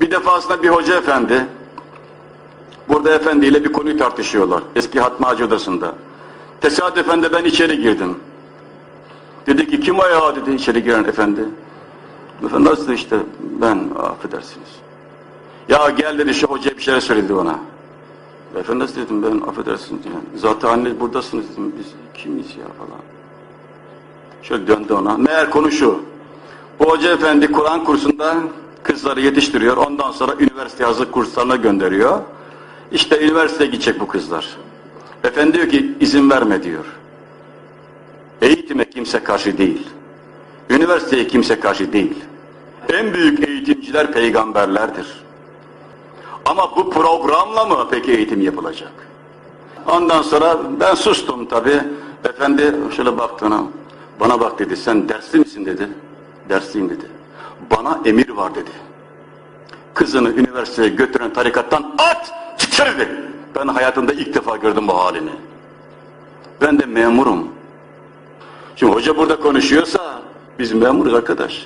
Bir defasında bir hoca efendi, burada efendiyle bir konuyu tartışıyorlar. Eski Hatma Hacı Odası'nda. Tesadüfen de ben içeri girdim. Dedi ki kim o dedi içeri giren efendi. Efendim nasıl işte ben affedersiniz. Ya gel dedi şu hoca bir şeyler söyledi bana. Efendim nasıl dedim ben affedersiniz yani. Zaten anne buradasınız dedim biz kimiz ya falan. Şöyle döndü ona. Meğer konu. Bu hoca efendi Kur'an kursunda kızları yetiştiriyor. Ondan sonra üniversite hazırlık kurslarına gönderiyor. İşte üniversiteye gidecek bu kızlar. Efendi diyor ki izin verme diyor. Eğitime kimse karşı değil. Üniversiteye kimse karşı değil. En büyük eğitimciler peygamberlerdir. Ama bu programla mı peki eğitim yapılacak? Ondan sonra ben sustum tabi. Efendi şöyle baktı. Bana bak dedi sen dersli misin dedi. Dersliyim dedi. Bana emir var dedi. Kızını üniversiteye götüren tarikattan at çıkar dedi. Ben hayatımda ilk defa gördüm bu halini. Ben de memurum. Şimdi hoca burada konuşuyorsa biz memuruz arkadaş.